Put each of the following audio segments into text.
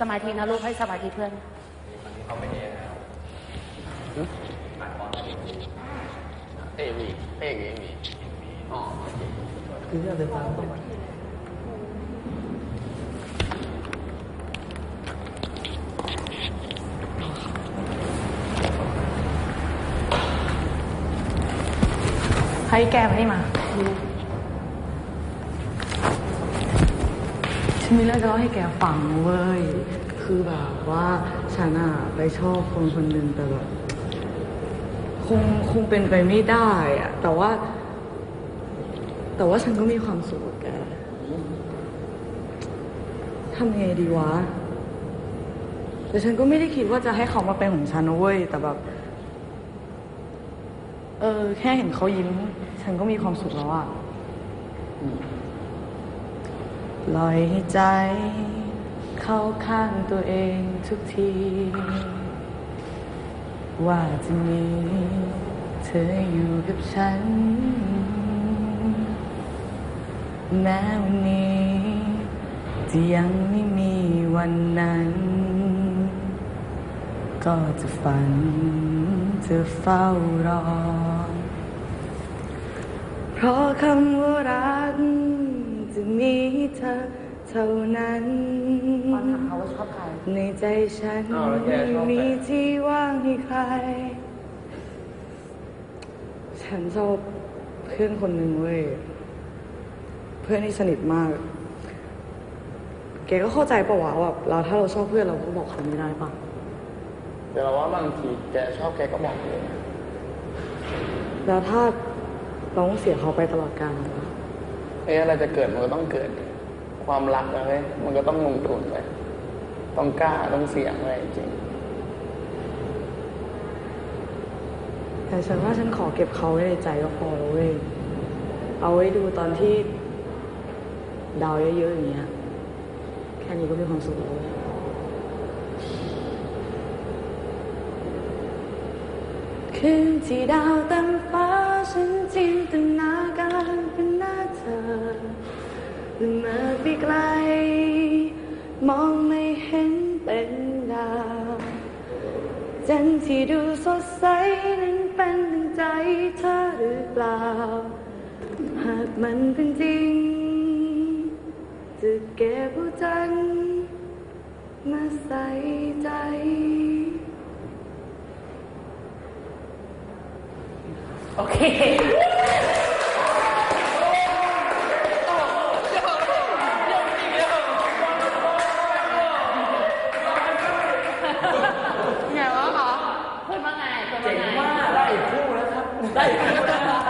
สมาธินะลูกให้สมาธิเพื่อนตอนนี้เขาไม่เองแล้วตัดบอลเอ้ยมีเอ้ยมีมีอ๋อคือเรื่องไฟฟ้าต้องให้แกมานี่มา ฉัน มีเรื่องจะเล่าให้แกฟังเว้ย คือแบบว่าฉันอะไปชอบคนคนหนึ่งแต่แบบคงคงเป็นไปไม่ได้อะแต่ว่า แต่ว่าฉันก็มีความสุขกับแกทำไงดีวะ แต่ฉันก็ไม่ได้คิดว่าจะให้เขามาเป็นของฉันนะเว้ย แต่แบบ เออ แค่เห็นเขายิ้ม ฉันก็มีความสุขแล้วอะ ปล่อยให้ใจ เข้าข้างตัวเองทุกที ว่าจะมีเธออยู่กับฉัน แม้วันนี้จะยังไม่มีวันนั้น ก็จะฝันจะเฝ้ารอ เพราะคำว่ารัก เท่านั้น ตอนถามเขาว่าชอบใคร ในใจฉันไม่มีที่ว่างให้ใคร ฉันชอบเพื่อนคนหนึ่งเว้ย เพื่อนที่สนิทมากแกก็เข้าใจปะวะว่าเราถ้าเราชอบเพื่อนเราก็บอกเขาไม่ได้ปะแต่เราว่าบางทีแกชอบแกก็บอกเลยนะแล้วถ้าเราต้องเสียเขาไปตลอดกาลวะเอ้ยอะไรจะเกิดมันก็ต้องเกิด ความรักนะเว้ยมันก็ต้องลงทุนเลยต้องกล้าต้องเสี่ยงเลยจริงแต่ฉันว่าฉันขอเก็บเขาไว้ในใจก็พอแล้วเว้ยเอาไว้ดูตอนที่ดาวเยอะๆอย่างเงี้ยแค่นี้ก็มีความสุขแล้วเว้ยคืนที่ดาวเต็มฟ้าฉันจินตนา เป็นดาวจันทร์ที่ดูสดใสนั้นเป็นดังใจเธอหรือเปล่า หากมันเป็นจริง จะเก็บเอาจันทร์มาใส่ใจโอเค ไงวะคะเพื่อนว่าไงเพื่อนว่าไง ว่าได้คู่แล้วครับ ได้คู่แล้ว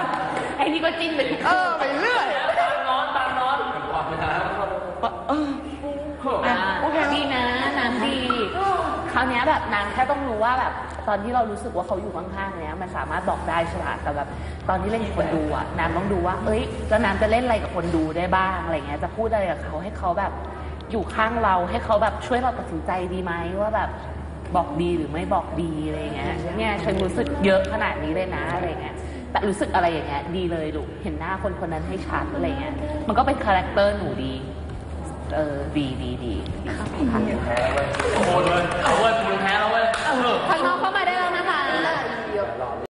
ไอ้ นี่ก็จิ้นไปทุกเออ ไปเรื่อยตามนอนตามนอนอะโอเคดีนะน้ำดีคราวเนี้ยแบบนางแค่ต้องรู้ว่าแบบตอนที่เรารู้สึกว่าเขาอยู่ข้างๆเนี้ยมันสามารถบอกได้ใช่ไหมแต่แบบตอนที่เล่นกับคนดูอะน้ำต้องดูว่า เอ้ยแล้วน้ำจะเล่นอะไรกับคนดูได้บ้างอะไรเงี้ยจะพูดอะไรกับเขาให้เขาแบบอยู่ข้างเราให้เขาแบบช่วยเราตัดสินใจดีไหมว่าแบบบอกดีหรือไม่บอกดีอะไรเงี้ยเนี่ยฉันรู้สึกเยอะขนาดนี้เลยนะอะไรเงี้ย แต่รู้สึกอะไรอย่างเงี้ยดีเลยลูกเห็นหน้าคนคนนั้นให้ชัดอะไรเงี้ยมันก็เป็นคาแรคเตอร์หนูดี เออดีดีดีค่ะ โอ้โหเลย